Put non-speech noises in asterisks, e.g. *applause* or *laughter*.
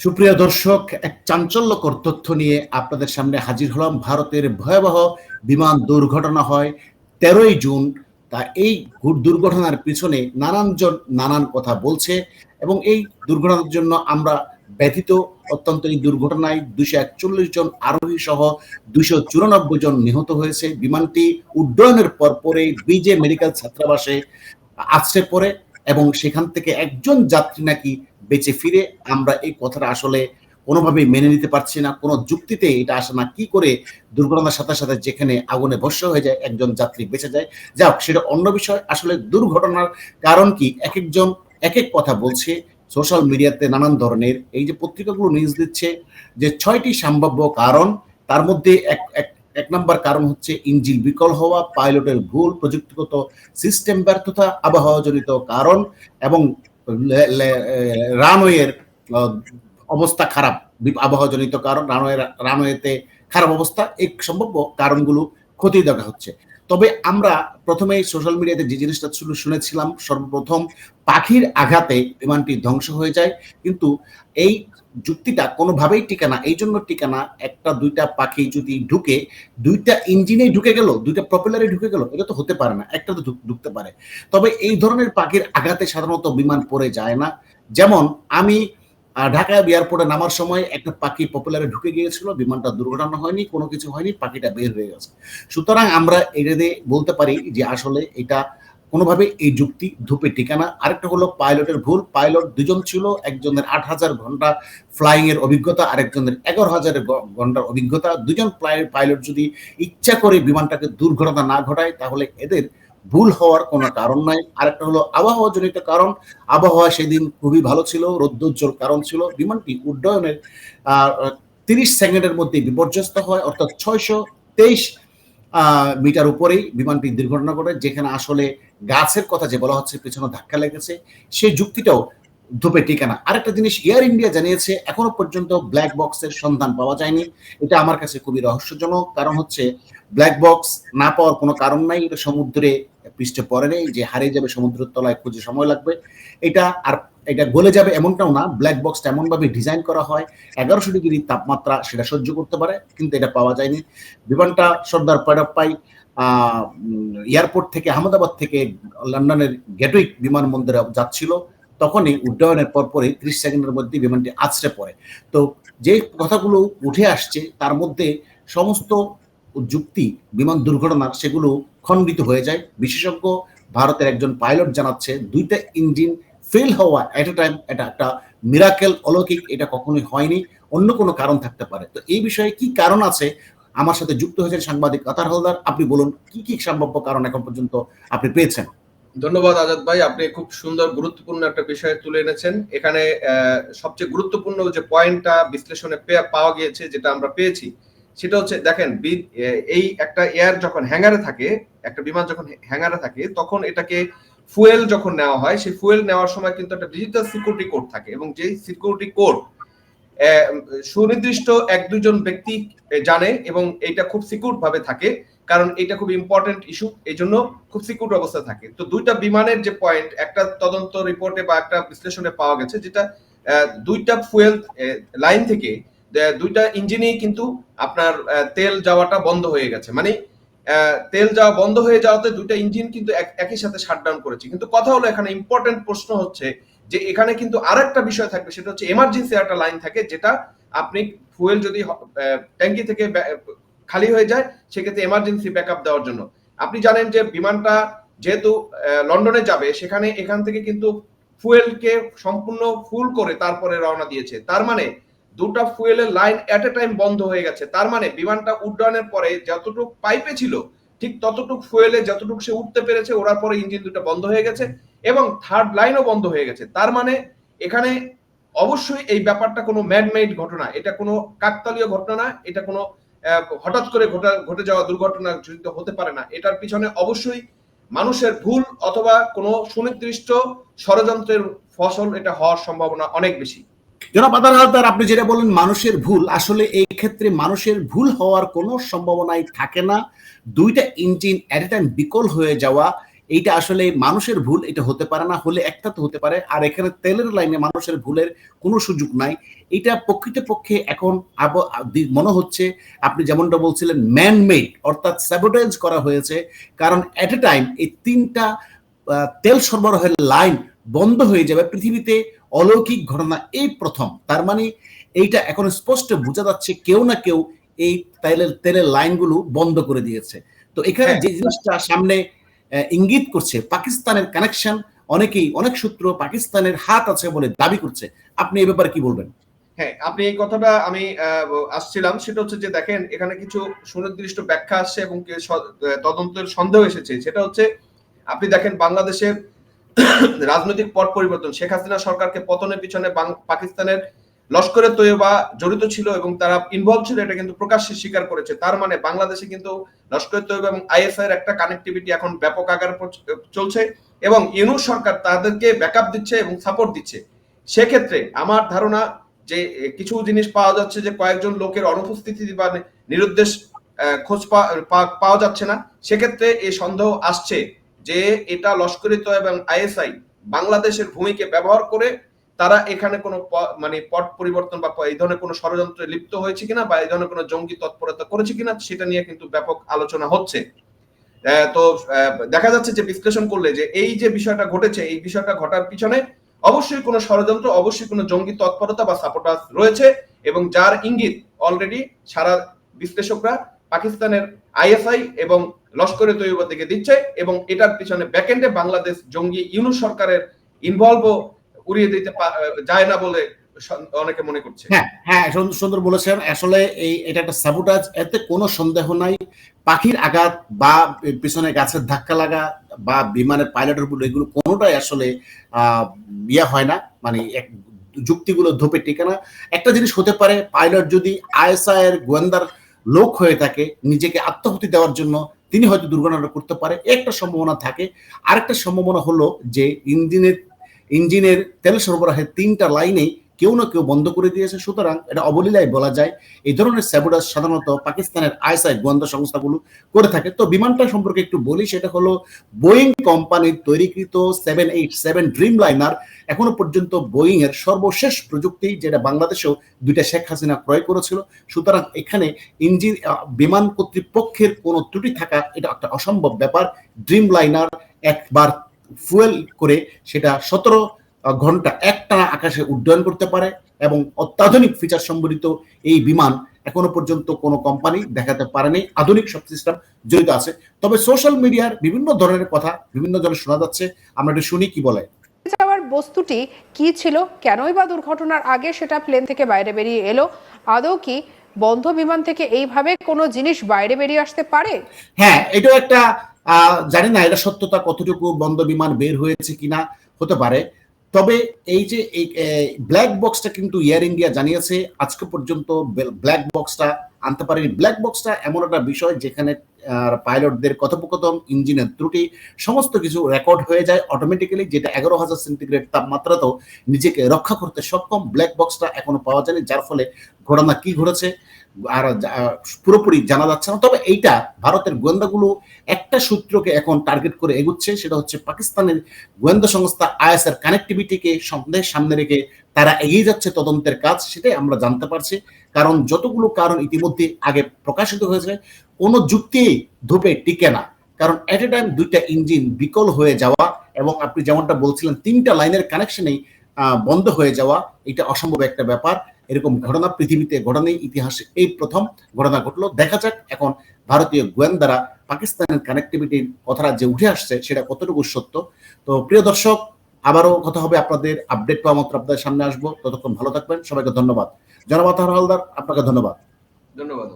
সুপ্রিয় দর্শক, এক চাঞ্চল্যকর তথ্য নিয়ে আপনাদের সামনে হাজির হলাম। ভারতের ভয়াবহ বিমান দুর্ঘটনা হয় তেরোই জুন। তা এই দুর্ঘটনার পিছনে নানানজন নানান কথা বলছে এবং এই দুর্ঘটনার জন্য আমরা ব্যথিত অত্যন্ত এই দুর্ঘটনায় দুশো একচল্লিশ জন আরোহী সহ দুশো চুরানব্বই জন নিহত হয়েছে। বিমানটি উড্ডয়নের পর পরে বিজে মেডিকেল ছাত্রাবাসে আছড়ে পড়ে এবং সেখান থেকে একজন যাত্রী নাকি বেঁচে ফিরে আমরা এই কথাটা আসলে কোনোভাবেই মেনে নিতে পারছি না। কোনো যুক্তিতে এটা আসে না। কি করে দুর্ঘটনার সাথে সাথে যেখানে আগুনে ভস্য হয়ে যায়, একজন যাত্রী বেঁচে যায়? যাক, সেটা অন্য বিষয়। আসলে দুর্ঘটনার কারণ কি? এক একজন এক এক কথা বলছে। সোশ্যাল মিডিয়াতে নানান ধরনের এই যে পত্রিকাগুলো নিউজ দিচ্ছে যে ছয়টি সম্ভাব্য কারণ, তার মধ্যে এক এক এক নম্বর কারণ হচ্ছে ইঞ্জিন বিকল হওয়া, পাইলটের ভুল, প্রযুক্তিগত সিস্টেম ব্যর্থতা, আবহাওয়াজনিত কারণ এবং রানওয়ের অবস্থা খারাপ আবহাওয়াজনিত কারণ, রানওয়ে, রানওয়েতে খারাপ অবস্থা, এই সম্ভাব্য কারণগুলো খতিয়ে দেখা হচ্ছে। তবে আমরা প্রথমে সোশ্যাল মিডিয়াতে যে জিনিসটা শুনেছিলাম, সর্বপ্রথম পাখির আঘাতে বিমানটি ধ্বংস হয়ে যায়। কিন্তু এই যুক্তিটা কোনোভাবেই টিকে না। এই জন্য টিকে না একটা, দুইটা পাখি যদি ঢুকে, দুইটা ইঞ্জিনে ঢুকে গেল, দুইটা প্রপেলারে ঢুকে গেল, এটা তো হতে পারে না, একটা তো ঢুকতে পারে। তবে এই ধরনের পাখির আঘাতে সাধারণত বিমান পড়ে যায় না। যেমন আমি ঢাকা এয়ারপোর্টে নামার সময় একটা পাখি পপুলারে ঢুকে গিয়েছিল, বিমানটা দুর্ঘটনা হয়নি, কোনো কিছু হয়নি, পাখিটা বের হয়ে গেছে। সুতরাং আমরা এটা দিয়ে বলতে পারি যে আসলে এটা কোনোভাবে এই যুক্তি ধূপে ঠিকানা। আরেকটা হলো পাইলটের ভুল, পাইলট দুজন ছিল, একজনের আট হাজার ঘণ্টা ফ্লাইং এর অভিজ্ঞতা, আরেকজনের এগারো হাজার ঘণ্টার অভিজ্ঞতা। দুজন পাইলট যদি ইচ্ছা করে বিমানটাকে দুর্ঘটনা না ঘটায়, তাহলে এদের ভুল হওয়ার কোনো কারণ নাই। আরেকটা হলো আবহাওয়া জনিত কারণ। আবহাওয়া সেদিন খুবই ভালো ছিল, রৌদ্রোজ্জ্বল কারণ ছিল। বিমানটি উড্ডয়নের তিরিশ সেকেন্ডের মধ্যে বিপর্যস্ত হয়, অর্থাৎ ছয়শো তেইশ মিটার উপরেই বিমানটি দুর্ঘটনা ঘটে, যেখানে আসলে গাছের কথা যে বলা হচ্ছে, পেছনে ধাক্কা লেগেছে। সেই যুক্তিটাও ধূপে ঠিকানা আরেকটা জিনিস এয়ার ইন্ডিয়া জানিয়েছে, এখনও পর্যন্ত ব্ল্যাক বক্সের সন্ধান পাওয়া যায়নি। এটা আমার কাছে খুবই রহস্যজনক, কারণ হচ্ছে ব্ল্যাক বক্স না পাওয়ার কোনো কারণ নাই। এটা সমুদ্রে পৃষ্ঠে পড়ে নেই, যে হারিয়ে যাবে সমুদ্রের তলায় খুঁজে সময় লাগবে। এটা আর এটা গলে যাবে এমনটাও না ব্ল্যাক বক্সটা এমনভাবে ডিজাইন করা হয়, এগারোশো ডিগ্রি তাপমাত্রা সেটা সহ্য করতে পারে, কিন্তু এটা পাওয়া যায়নি। বিমানটা সর্দার পেডাপ্পাই এয়ারপোর্ট থেকে, আহমেদাবাদ থেকে লন্ডনের গেটউইক বিমানবন্দরে যাচ্ছিল। তখনই উড্ডয়নের পরপরই ত্রিশ সেকেন্ডের মধ্যে বিমানটি আছড়ে পড়ে। তো যে কথাগুলো উঠে আসছে, তার মধ্যে সমস্ত যুক্তি, বিমান দুর্ঘটনার সেগুলো খণ্ডিত হয়ে যায়। বিশেষজ্ঞ ভারতের একজন পাইলট জানাচ্ছে, দুইটা ইঞ্জিন ফেল হওয়া এট এ টাইম এটা একটা মিরাকেল অলৌকিক, এটা কখনোই হয়নি, অন্য কোনো কারণ থাকতে পারে। তো এই বিষয়ে কি কারণ আছে? আমার সাথে যুক্ত হয়েছেন সাংবাদিক কাতার হলদার। আপনি বলুন, কি কি সম্ভাব্য কারণ এখন পর্যন্ত আপনি পেয়েছেন? ধন্যবাদ আজাদ ভাই, আপনি খুব সুন্দর গুরুত্বপূর্ণ একটা বিষয় তুলে এনেছেন। এখানে সবচেয়ে গুরুত্বপূর্ণ যে পয়েন্টটা বিশ্লেষণে পাওয়া গিয়েছে যেটা আমরা পেয়েছি, সেটা হচ্ছে দেখেন এই একটা এয়ার যখন হ্যাঙ্গারে থাকে, একটা বিমান যখন হ্যাঙ্গারে থাকে, তখন এটাকে ফুয়েল যখন নেওয়া হয়, সেই ফুয়েল নেওয়ার সময় কিন্তু একটা ডিজিটাল সিকিউরিটি কোড থাকে এবং যেই সিকিউরিটি কোড সুনির্দিষ্ট এক দুজন ব্যক্তি জানে এবং এটা খুব সিকিউর ভাবে থাকে কারণ এটা খুব ইম্পর্টেন্ট ইস্যু এই জন্য খুব সিকিউর অবস্থা থাকে। তো দুইটা বিমানের যে পয়েন্ট একটা তদন্ত রিপোর্টে বা একটা বিশ্লেষণে পাওয়া গেছে যেটা দুইটা ফুয়েল লাইন থেকে দুইটা ইঞ্জিনেই কিন্তু আপনার তেল যাওয়াটা বন্ধ হয়ে গেছে। মানে তেল যাওয়া বন্ধ হয়ে যাওয়াতে দুইটা ইঞ্জিন কিন্তু এক- একই সাথে শাটডাউন করেছে। কিন্তু কথা হলো এখানে ইম্পর্টেন্ট প্রশ্ন হচ্ছে যে এখানে কিন্তু আর একটা বিষয় থাকবে, সেটা হচ্ছে এমার্জেন্সি একটা লাইন থাকে যেটা আপনি ফুয়েল যদি ট্যাঙ্কি থেকে খালি হয়ে যায়, সেক্ষেত্রে এমার্জেন্সি ব্যাকআপ দেওয়ার জন্য। আপনি জানেন যে বিমানটা যেহেতু লন্ডনে যাবে, সেখানে এখান থেকে কিন্তু ফুয়েলকে সম্পূর্ণ ফুল করে তারপরে রওনা দিয়েছে। তার মানে দুটা ফুয়েলের লাইন এট এ টাইম বন্ধ হয়ে গেছে। তার মানে বিমানটা উড্ডয়নের পরে যতটুকু পাইপে ছিল, ঠিক ততটুকু ফুয়েলে যতটুকু সে উঠতে পেরেছে, ওড়ার পরে ইঞ্জিন দুটো বন্ধ হয়ে গেছে এবং থার্ড লাইনও বন্ধ হয়ে গেছে। তার মানে এখানে অবশ্যই এই ব্যাপারটা কোনো ম্যাডমেড ঘটনা, এটা কোনো কাকতালীয় ঘটনা না, এটা কোনো হঠাৎ করে ঘটা যাওয়া দুর্ঘটনা জড়িত হতে পারে না। এটার পিছনে অবশ্যই মানুষের ভুল অথবা কোনো সুনির্দিষ্ট ষড়যন্ত্রের ফসল এটা হওয়ার সম্ভাবনা অনেক বেশি। জনাব আদার হালদার, আপনি যেটা বলেন মানুষের ভুল, আসলে এই ক্ষেত্রে মানুষের ভুল হওয়ার কোনো সম্ভাবনাই থাকে না। দুইটা ইঞ্জিন অ্যাট এ টাইম বিকল হয়ে যাওয়া এইটা আসলে মানুষের ভুল এটা হতে পারে না হলে একটা তো হতে পারে। আর এখানে তেলের লাইনে মানুষের ভুলের কোনো সুযোগ নাই। এটা প্রকৃতপক্ষে এখন আব- মনে হচ্ছে আপনি যেমনটা বলছিলেন ম্যান মেড অর্থাৎ স্যাবোটাইজ করা হয়েছে। কারণ এট এ টাইম এই তিনটা তেল সরবরাহের লাইন বন্ধ হয়ে যাবে পৃথিবীতে। অলৌকিক ঘটনা এই প্রথম। তার মানে এইটা এখন স্পষ্ট বোঝা যাচ্ছে কেউ না কেউ এই তেলের তেলের লাইনগুলো বন্ধ করে দিয়েছে। তো এখানে হ্যাঁ। যে জিনিসটা সামনে ইঙ্গিত করছে, পাকিস্তানের কানেকশন অনেকেই, অনেক সূত্র পাকিস্তানের হাত আছে বলে দাবি করছে। আপনি এই ব্যাপারে কি বলবেন? হ্যাঁ আপনি এই কথাটা আমি আসছিলাম। সেটা হচ্ছে যে, দেখেন, এখানে কিছু সুনির্দিষ্ট ব্যাখ্যা আসছে এবং তদন্তের সন্দেহ এসেছে। সেটা হচ্ছে, আপনি দেখেন, বাংলাদেশের *clears throat* রাজনৈতিক পট পরিবর্তন। শেখ হাসিনা সরকারকে পতনের পিছনে পাকিস্তানের লস্করের তৈয়বা জড়িত ছিল এবং তারা ইনভলভ ছিল, এটা কিন্তু প্রকাশ্যে স্বীকার করেছে। তার মানে বাংলাদেশে কিন্তু লস্করের তৈয়বা এবং আইএসআই এর একটা কানেক্টিভিটি এখন ব্যাপক আকার চলছে এবং ইউনু সরকার তাদেরকে ব্যাকআপ দিচ্ছে এবং সাপোর্ট দিচ্ছে। সেক্ষেত্রে আমার ধারণা যে কিছু জিনিস পাওয়া যাচ্ছে যে কয়েকজন লোকের অনুপস্থিতি বা নিরুদ্দেশ খোঁজ পাওয়া যাচ্ছে না। সেক্ষেত্রে এই সন্দেহ আসছে যে এটা লস্করিত এবং আইএসআই বাংলাদেশের ভূমিকে ব্যবহার করে তারা এখানে কোনো মানে পট পরিবর্তন বা এই ধরনের কোনো ষড়যন্ত্রে লিপ্ত হয়েছে কিনা বা এই ধরনের কোনো জঙ্গি তৎপরতা করেছে কিনা সেটা নিয়ে কিন্তু ব্যাপক আলোচনা হচ্ছে। তো দেখা যাচ্ছে যে বিশ্লেষণ করলে যে এই যে বিষয়টা ঘটেছে, এই বিষয়টা ঘটার পিছনে অবশ্যই কোনো ষড়যন্ত্র, অবশ্যই কোনো জঙ্গি তৎপরতা বা সাপোর্টাস রয়েছে এবং যার ইঙ্গিত অলরেডি সারা বিশ্লেষকরা পাকিস্তানের আইএসআই এবং লস্করে তৈয়বার দিকে দিচ্ছে এবং এটার পিছনে ব্যাকএন্ডে বাংলাদেশ জঙ্গি ইউনুস সরকারের ইনভলভ উড়িয়ে দিতে যায় না বলে অনেকে মনে করছে। হ্যাঁ হ্যাঁ সুন্দর- বলেছেন। আসলে এই এটা একটা সাবোটাজ এতে কোনো সন্দেহ নাই। পাখির আঘাত বা পিছনে গাছের ধাক্কা লাগা বা বিমানের পাইলটের উপর এগুলো কোনোটাই আসলে ইয়ে হয় না। মানে এক- যুক্তিগুলো ধোপে টিকে না। একটা জিনিস হতে পারে, পাইলট যদি আইএসআই এর গোয়েন্দার লোক হয়ে থাকে, নিজেকে আত্মহুতি দেওয়ার জন্য, তিনি হয়তো দুর্ঘটনা করতে পারে। একটা সম্ভাবনা থাকে। আরেকটা সম্ভাবনা হলো যে ইঞ্জিনের ইঞ্জিনের তেল সরবরাহের তিনটা লাইনেই কেউ না কেউ বন্ধ করে দিয়েছে। সুতরাং এটা অবলীলায় বলা যায়, এই ধরনের স্যাবোটাজ সাধারণত পাকিস্তানের আইএসআই গোয়েন্দা সংস্থাগুলো করে থাকে। তো বিমানটা সম্পর্কে একটু বলি, সেটা হলো বোয়িং কোম্পানির তৈরিকৃত seven eight seven Dreamliner এখনও পর্যন্ত বোয়িং এর সর্বশেষ প্রযুক্তি, যেটা বাংলাদেশেও দুইটা শেখ হাসিনা ক্রয় করেছিল। সুতরাং এখানে ইঞ্জিন বিমান কর্তৃপক্ষের কোনো ত্রুটি থাকা, এটা একটা অসম্ভব ব্যাপার। ড্রিম লাইনার একবার ফুয়েল করে সেটা সতেরো ঘণ্টা একটানা আকাশে উড্ডয়ন করতে পারে এবং অত্যাধুনিক ফিচার সম্বলিত এই বিমান এখনও পর্যন্ত কোনো কোম্পানি দেখাতে পারেনি। আধুনিক সব সিস্টেম জড়িত আছে। তবে সোশ্যাল মিডিয়ার বিভিন্ন ধরনের কথা বিভিন্ন ধরনের শোনা যাচ্ছে। আমরা একটু শুনি কি বলে। যাওয়ার বস্তুটি কি ছিল? কেনই বা দুর্ঘটনার আগে সেটা প্লেন থেকে বাইরে বেরিয়ে এলো? আদৌ কি বন্ধ বিমান থেকে এইভাবে কোনো জিনিস বাইরে বেরিয়ে আসতে পারে? হ্যাঁ এটা একটা জানি না এটা সত্যতা কতটুকু বন্ধ বিমান বের হয়েছে কিনা, হতে পারে। তবে এই যে এই ব্ল্যাক বক্সটা কিন্তু এয়ার ইন্ডিয়া জানিয়েছে, আজকে পর্যন্ত ব্ল্যাক বক্সটা আনতে পারেনি। ব্ল্যাক বক্সটা এমন একটা বিষয় যেখানে পাইলটদের কথোপকথন, ইঞ্জিনের ত্রুটি, সমস্ত কিছু রেকর্ড হয়ে যায় অটোমেটিক্যালি যেটা এগারো হাজার সেন্টিগ্রেড তাপমাত্রাতেও নিজেকে রক্ষা করতে সক্ষম ব্ল্যাক বক্সটা এখনও পাওয়া যায়নি, যার ফলে ঘটনা কি ঘটেছে আর পুরোপুরি জানা যাচ্ছে না। তবে এইটা ভারতের গোয়েন্দাগুলো একটা সূত্রকে এখন টার্গেট করে এগুচ্ছে, সেটা হচ্ছে পাকিস্তানের গোয়েন্দা সংস্থা আইএস এর কানেক্টিভিটিকে সন্দেহের সামনে রেখে তারা এগিয়ে যাচ্ছে তদন্তের কাজ, সেটাই আমরা জানতে পারছি। কারণ যতগুলো কারণ ইতিমধ্যে আগে প্রকাশিত হয়েছে কোনো যুক্তি ধূপে টিকে না। কারণ এট এ টাইম দুইটা ইঞ্জিন বিকল হয়ে যাওয়া এবং আপনি যেমনটা বলছিলেন, তিনটা লাইনের কানেকশনেই বন্ধ হয়ে যাওয়া, এটা অসম্ভব একটা ব্যাপার। এরকম ঘটনা পৃথিবীতে ঘটনাই ইতিহাসে এই প্রথম ঘটনা ঘটলো। দেখা যাক এখন ভারতীয় গোয়েন্দারা পাকিস্তানের কানেক্টিভিটির কথাটা যে উঠে আসছে, সেটা কতটুকু সত্য। তো প্রিয় দর্শক, আবারও কথা হবে আপনাদের আপডেট পাওয়া মাত্র আপনাদের সামনে আসব। ততক্ষণ ভালো থাকবেন, সবাইকে ধন্যবাদ। জনমাতা হালদার, আপনাকে ধন্যবাদ। ধন্যবাদ